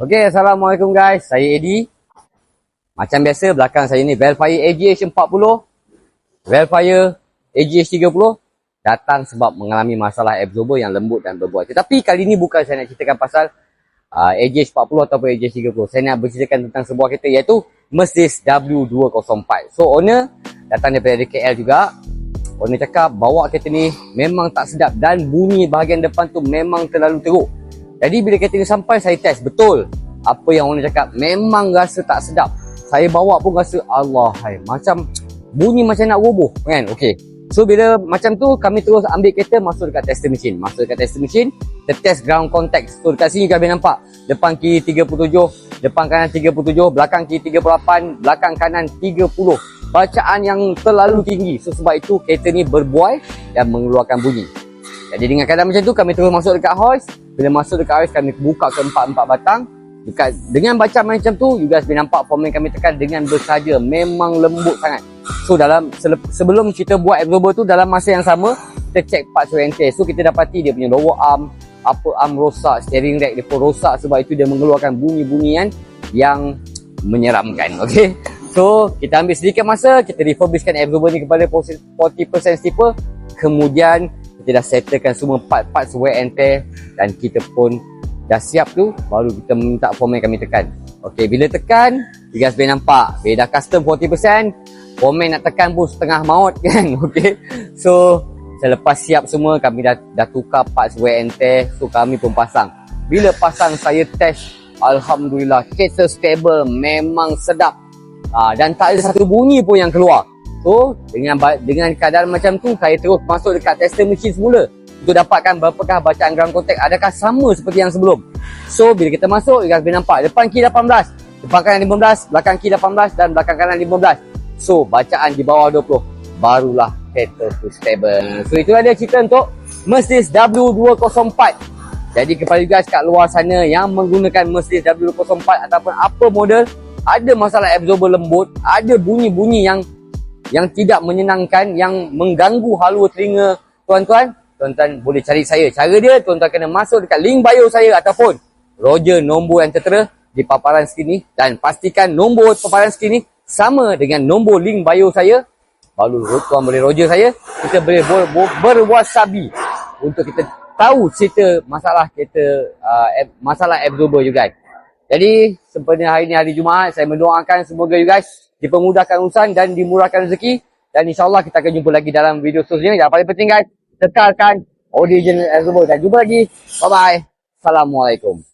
Okey, Assalamualaikum guys. Saya Eddie. Macam biasa, belakang saya ni Velfire AGH 40. Velfire AGH 30 datang sebab mengalami masalah absorber yang lembut dan berbuat. Tetapi kali ni bukan saya nak ceritakan pasal uh, AGH 40 ataupun AGH 30. Saya nak berceritakan tentang sebuah kereta iaitu Mercedes W204. So, owner datang daripada KL juga. Owner cakap bawa kereta ni memang tak sedap dan bunyi bahagian depan tu memang terlalu teruk. Jadi bila ni sampai saya test betul apa yang owner cakap memang rasa tak sedap. Saya bawa pun rasa Allah hai macam bunyi macam nak roboh kan. Okey. So bila macam tu kami terus ambil kereta masuk dekat tester mesin. Masuk dekat tester mesin, kita test ground contact. So dekat sini kami nampak depan kiri 37, depan kanan 37, belakang kiri 38, belakang kanan 30. Bacaan yang terlalu tinggi. So sebab itu kereta ni berbuai dan mengeluarkan bunyi. Jadi dengan keadaan macam tu kami terus masuk dekat hoist. Bila masuk dekat hoist kami buka ke empat-empat batang. Dekat dengan bacaan macam tu you guys boleh nampak formen kami tekan dengan bersahaja. Memang lembut sangat. So dalam sebelum kita buat absorber tu dalam masa yang sama kita check and tear. So kita dapati dia punya lower arm, upper arm rosak, steering rack dia pun rosak sebab itu dia mengeluarkan bunyi-bunyian yang menyeramkan. Okay. So kita ambil sedikit masa kita refurbishkan absorber ni kepada 40% stipper. Kemudian kita dah settlekan semua part-part wear and tear dan kita pun dah siap tu baru kita minta format kami tekan. Ok bila tekan you guys boleh nampak bila dah custom 40% format nak tekan pun setengah maut kan ok so selepas siap semua kami dah, dah tukar parts wear and tear. So kami pun pasang. Bila pasang saya test. Alhamdulillah kereta stable memang sedap. Ha, dan tak ada satu bunyi pun yang keluar So, dengan dengan keadaan macam tu, saya terus masuk dekat tester mesin semula untuk dapatkan berapakah bacaan ground contact adakah sama seperti yang sebelum. So, bila kita masuk, you guys boleh nampak depan kiri 18, depan kanan 15, belakang kiri 18 dan belakang kanan 15. So, bacaan di bawah 20. Barulah kereta tu stable. So, itulah dia cerita untuk Mercedes W204. Jadi, kepada guys kat luar sana yang menggunakan Mercedes W204 ataupun apa model, ada masalah absorber lembut, ada bunyi-bunyi yang yang tidak menyenangkan, yang mengganggu halua telinga tuan-tuan, tuan-tuan boleh cari saya. Cara dia, tuan-tuan kena masuk dekat link bio saya ataupun Roger nombor yang tertera di paparan skrini dan pastikan nombor paparan skrini sama dengan nombor link bio saya. Baru tuan boleh Roger saya, kita boleh ber, ber, berwasabi untuk kita tahu cerita masalah kita uh, masalah absorber you guys. Jadi, sempena hari ini hari Jumaat, saya mendoakan semoga you guys dipermudahkan urusan dan dimurahkan rezeki. Dan insyaAllah kita akan jumpa lagi dalam video seterusnya. Yang paling penting guys, tekalkan original Azubo. Dan jumpa lagi. Bye-bye. Assalamualaikum.